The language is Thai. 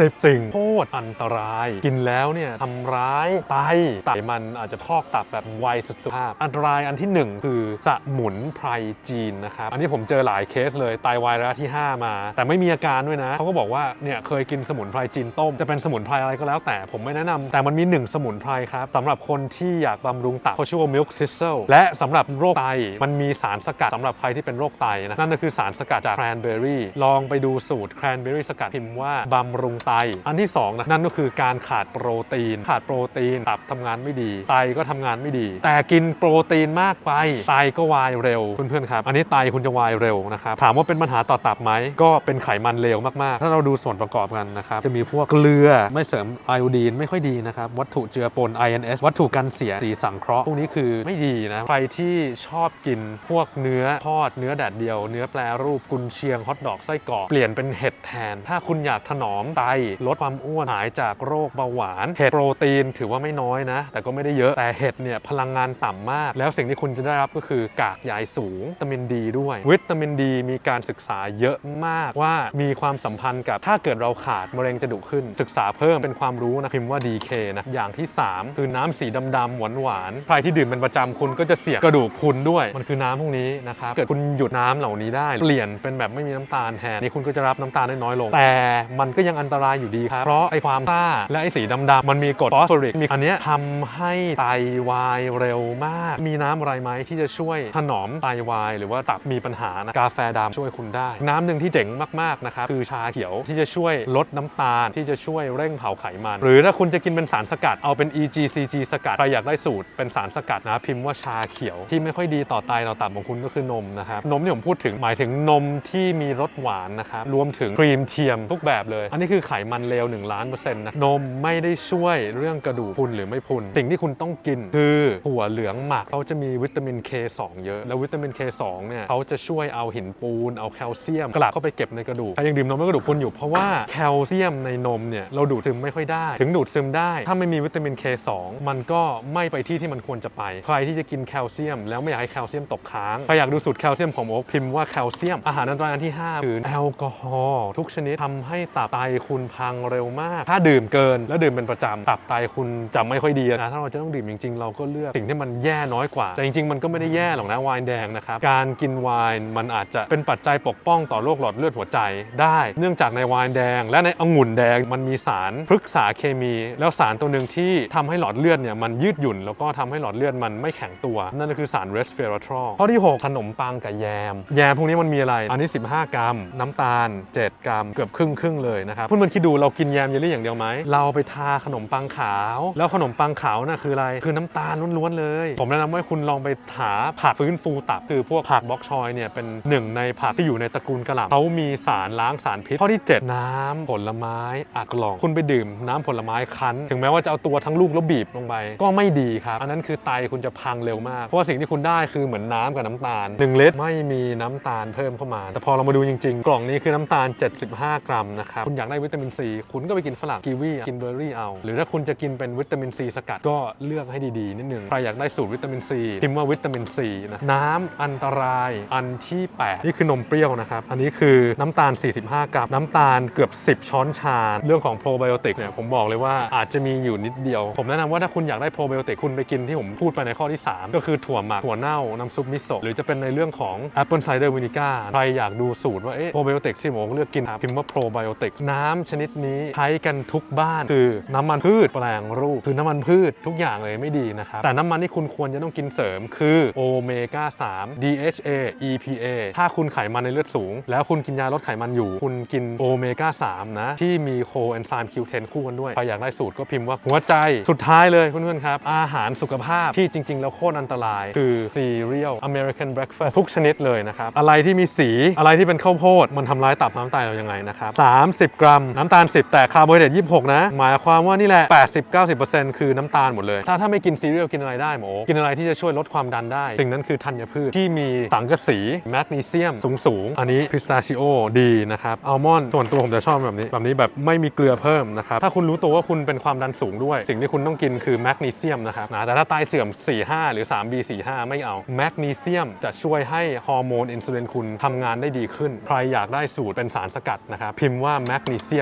10สิ่งโคตรอันตราย กินแล้วเนี่ยทำร้ายไตไตมันอาจจะพอกตับแบบไวสุดๆภาพอันตรายอันที่ 1 คือสมุนไพรจีนนะครับ อันนี้ผมเจอหลายเคสเลยไตวายระยะที่ 5 มา แต่ไม่มีอาการด้วยนะ เขาก็บอกว่าเนี่ยเคยกินสมุนไพรจีนต้ม จะเป็นสมุนไพรอะไรก็แล้วแต่ผมไม่แนะนำแต่มันมี 1 สมุนไพรครับสำหรับคนที่อยากบำรุงตับเขาชื่อว่า milk thistle และสำหรับโรคไตมันมีสารสกัดสำหรับใครที่เป็นโรคไตนะนั่นก็คือสารสกัดจากแครนเบอรี่ลองไปดูสูตรแครนเบอรี่สกัดพิมพ์ว่าบำรุงไต อันที่2นะนั่นก็คือการขาดโปรตีน ขาดโปรตีนตับทำงานไม่ดี ไตก็ทำงานไม่ดี แต่กินโปรตีนมากไป ไตก็วายเร็วเพื่อนๆครับ อันนี้ไตคุณจะวายเร็วนะครับ ถามว่าเป็นปัญหาต่อตับไหม ก็เป็นไขมันเลวมากๆ ถ้าเราดูส่วนประกอบกันนะครับ จะมีพวกเกลือ ไม่เสริมไอโอดีนไม่ค่อยดีนะครับ วัตถุเจือปน INS วัตถุกันเสีย สีสังเคราะห์ พวกนี้คือไม่ดีนะ ใครที่ชอบกินพวกเนื้อทอด เนื้อแดดเดียว เนื้อแปรรูปกุนเชียง ฮอทดอก ไส้กรอก เปลี่ยนเป็นเห็ดแทน ถ้าคุณอยากถนอมไตลดความอ้วนหายจากโรคเบาหวาน เห็ดโปรตีนถือว่าไม่น้อยนะ แต่ก็ไม่ได้เยอะแต่เห็ดเนี่ยพลังงานต่ำมาก แล้วสิ่งที่คุณจะได้รับก็คือกากใยสูงวิตามินดีด้วย วิตามินดีมีการศึกษาเยอะมากว่ามีความสัมพันธ์กับถ้าเกิดเราขาดมะเร็งจะดุขึ้น ศึกษาเพิ่มเป็นความรู้นะพิมพ์ว่า DK นะอย่างที่ 3 คือน้ำสีดำๆหวานหวานใครที่ดื่มเป็นประจำคุณก็จะเสียกระดูกพรุนด้วย มันคือน้ำพวกนี้นะครับเกิดคุณหยุดน้ำเหล่านี้ได้ เปลี่ยนเป็นแบบไม่มีน้ำตาลแทนนี่คุณก็จะรับน้ำตาลได้น้อยลง แต่มันก็ยังอันตรายอยู่ดีครับ เพราะไอความซ่าและไอสีดำๆมันมีกรดฟอสฟอริก มีอันนี้ทำให้ไตวายเร็วมาก มีน้ำอะไรไหมที่จะช่วยถนอมไตวาย หรือว่าตับมีปัญหานะกาแฟดำช่วยคุณได้ น้ำหนึ่งที่เจ๋งมากๆนะครับคือชาเขียวที่จะช่วยลดน้ำตาลที่จะช่วยเร่งเผาไขมัน หรือถ้าคุณจะกินเป็นสารสกัดเอาเป็น EGCG สกัดใครอยากได้สูตรเป็นสารสกัดนะพิมพ์ว่าชาเขียวที่ไม่ค่อยดีต่อไตต่อตับของคุณก็คือนมนะครับนมที่ผมพูดถึงหมายถึงนมที่มีรสหวานนะครับรวมถึงครีมเทียมทุกแบบเลย อันนี้คือขมันเลว1ล้านเปอร์เซ็นต์นะนมไม่ได้ช่วยเรื่องกระดูกพุนหรือไม่พุน สิ่งที่คุณต้องกินคือถั่วเหลืองหมักเขาจะมีวิตามิน K2 เยอะ แล้ววิตามิน K2 เนี่ยเขาจะช่วยเอาหินปูน เอาแคลเซียมกลับเข้าไปเก็บในกระดูกใครยังดื่มนมแล้กระดูกพุนอยู่เพราะว่าแคลเซียมในนมเนี่ยเราดูดซึมไม่ค่อยได้ ถึงดูดซึมได้ ถ้าไม่มีวิตามิน K2 มันก็ไม่ไปที่ที่มันควรจะไป ใครที่จะกินแคลเซียม แล้วไม่อยากให้แคลเซียมตกค้างใครอยากดูสูตรแคลเซียมของโอ๊คพิมพ์ว่าแคลเซียมอาหารอันตรายอันที่ 5 คือแอลกอฮอล์ทุกชนิดทำให้ตับไตคุณพังเร็วมาก ถ้าดื่มเกินแล้วดื่มเป็นประจำตับไตคุณจะไม่ค่อยดีนะถ้าเราจะต้องดื่มจริงๆ เราก็เลือกสิ่งที่มันแย่น้อยกว่า แต่จริงๆ มันก็ไม่ได้แย่หรอกนะไวน์แดงนะครับ การกินไวน์มันอาจจะเป็นปัจจัยปกป้องต่อโรคหลอดเลือดหัวใจได้ เนื่องจากในไวน์แดง และในองุ่นแดงมันมีสารพฤกษาเคมี แล้วสารตัวหนึ่งที่ทำให้หลอดเลือดเนี่ยมันยืดหยุ่น แล้วก็ทำให้หลอดเลือดมันไม่แข็งตัว นั่นก็คือสารเรสเวอร์ทรอลข้อที่ 6 ขนมปังกับแยม แยมพวกนี้มันมีอะไร อันนี้ 15 กรัม น้ำตาล 7 กรัม เกือบครึ่งครึ่งเลยนะครับเพื่อนคิดดูเรากินแยมเยลลี่อย่างเดียวไหม เราไปทาขนมปังขาว แล้วขนมปังขาวน่ะคืออะไร คือน้ำตาลล้วนๆเลย ผมแนะนำว่าคุณลองไปหาผักฟื้นฟูตับ คือพวกผักบล็อกชอยเนี่ยเป็นหนึ่งในผักที่อยู่ในตระกูลกระหล่ำเขามีสารล้างสารพิษข้อที่ 7 น้ำผลไม้อัดกล่อง คุณไปดื่มน้ำผลไม้คั้น ถึงแม้ว่าจะเอาตัวทั้งลูกแล้วบีบลงไป ก็ไม่ดีครับ อันนั้นคือไตคุณจะพังเร็วมาก เพราะว่าสิ่งที่คุณได้คือเหมือนน้ำกับน้ำตาล1ลิตรไม่มีน้ำตาลเพิ่มเข้ามา แต่พอเรามาดูจริง ๆ กล่องนี้คือน้ำตาล 75 กรัมนะครับคุณอยากได้วิตามินซีคุณก็ไปกินฝรั่งกีวีกินเบอร์รี่เอา หรือถ้าคุณจะกินเป็นวิตามินซีสกัดก็เลือกให้ดีๆนิดนึงใครอยากได้สูตรวิตามินซีพิมพ์ว่าวิตามินซีนะน้ำอันตรายอันที่ 8 นี่คือนมเปรี้ยวนะครับ อันนี้คือน้ำตาล 45 กรัมน้ำตาลเกือบ 10 ช้อนชาเรื่องของโปรไบโอติกเนี่ยผมบอกเลยว่าอาจจะมีอยู่นิดเดียว ผมแนะนำว่าถ้าคุณอยากได้โปรไบโอติกคุณไปกินที่ผมพูดไปในข้อที่ 3 ก็คือถั่วหมักถั่วเน่าน้ำซุปมิโซะหรือจะเป็นในเรื่องของแอปเปิลไซเดอร์วินิก้าใครอยากดูสูตรว่าเอ๊ะโปรไบโอติกที่ผมเลือกกินพิมพ์ว่าโปรไบโอติกน้ำชนิดนี้ใช้กันทุกบ้านคือน้ำมันพืชแปลงรูปคือน้ำมันพืชทุกอย่างเลยไม่ดีนะครับแต่น้ำมันที่คุณควรจะต้องกินเสริมคือโอเมก้า 3 DHA EPA ถ้าคุณไขมันในเลือดสูง แล้วคุณกินยาลดไขมันอยู่ คุณกินโอเมก้า 3 นะ ที่มีโคเอนไซม์ Q10 คู่กันด้วยใครอยากได้สูตรก็พิมพ์ว่าหัวใจสุดท้ายเลยเพื่อนๆครับ อาหารสุขภาพที่จริง ๆ แล้วโคตรอันตราย คือซีเรียล American breakfast ทุกชนิดเลยนะครับ อะไรที่มีสีอะไรที่เป็นข้าวโพด มันทำร้ายตับน้ำไตเรายังไงนะครับ 30 กรัมน้ำตาล 10 แต่คาร์โบไฮเดรต26 นะ หมายความว่านี่แหละ 80-90%คือน้ำตาลหมดเลย ถ้าถ้าไม่กินซีเรียลกินอะไรได้หมอกินอะไรที่จะช่วยลดความดันได้ สิ่งนั้นคือธัญพืชที่มีสังกะสีแมกนีเซียมสูงสูงๆ อันนี้พิสตาชิโอดีนะครับอัลมอนด์ส่วนตัวผมจะชอบแบบนี้ แบบนี้แบบไม่มีเกลือเพิ่มนะครับ ถ้าคุณรู้ตัวว่าคุณเป็นความดันสูงด้วย สิ่งที่คุณต้องกินคือแมกนีเซียมนะครับนะแต่ถ้าไตเสื่อม 4-5 หรือ 3B45 ไม่เอาแมกนีเซียมจะช่วยให้ฮอร์โมนอินซูลินคุณทำงานได้ดีขึ้นใครอยากได้สูตรเป็นสารสกัดนะครับพิมพ์ว่าแมกนีเซียมนะ